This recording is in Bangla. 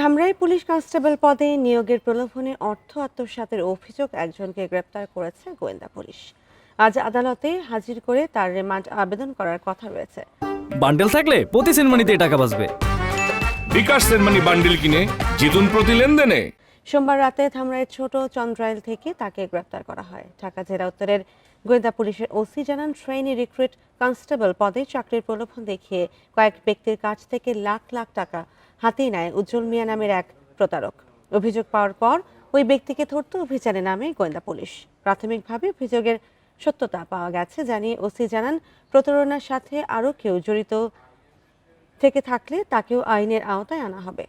ধামরাই পুলিশ কনস্টেবল পদে নিয়োগের প্রলোভনে অর্থ আত্মসাতের অভিযোগ একজনকে গ্রেপ্তার করেছে গোয়েন্দা পুলিশ। আজ আদালতে হাজির করে তার রিমান্ড আবেদন করার কথা রয়েছে। বান্ডেল থাকলে প্রতি সেনমানিতে টাকা বাঁচবে। বিকাশ সেনমানি বান্ডেল কিনে জিতুন প্রতি লেনদেনে। সোমবার রাতে ধামরাইয়ের ছোট চন্দ্রাইল থেকে তাকে গ্রেপ্তার করা হয়। ঢাকা জেলা উত্তরের গোয়েন্দা পুলিশের ওসি জানান, ট্রেনি রিক্রুট কনস্টেবল পদে চাকরির প্রলোভন দেখিয়ে কয়েক ব্যক্তির কাছ থেকে লাখ লাখ টাকা হাতিয়ে নেয় উজ্জ্বল মিয়া নামের এক প্রতারক। অভিযোগ পাওয়ার পর ওই ব্যক্তিকে ধরতে অভিযানে নামে গোয়েন্দা পুলিশ। প্রাথমিকভাবে অভিযোগের সত্যতা পাওয়া গেছে জানিয়ে ওসি জানান, প্রতারণার সাথে আরও কেউ জড়িত থেকে থাকলে তাকেও আইনের আওতায় আনা হবে।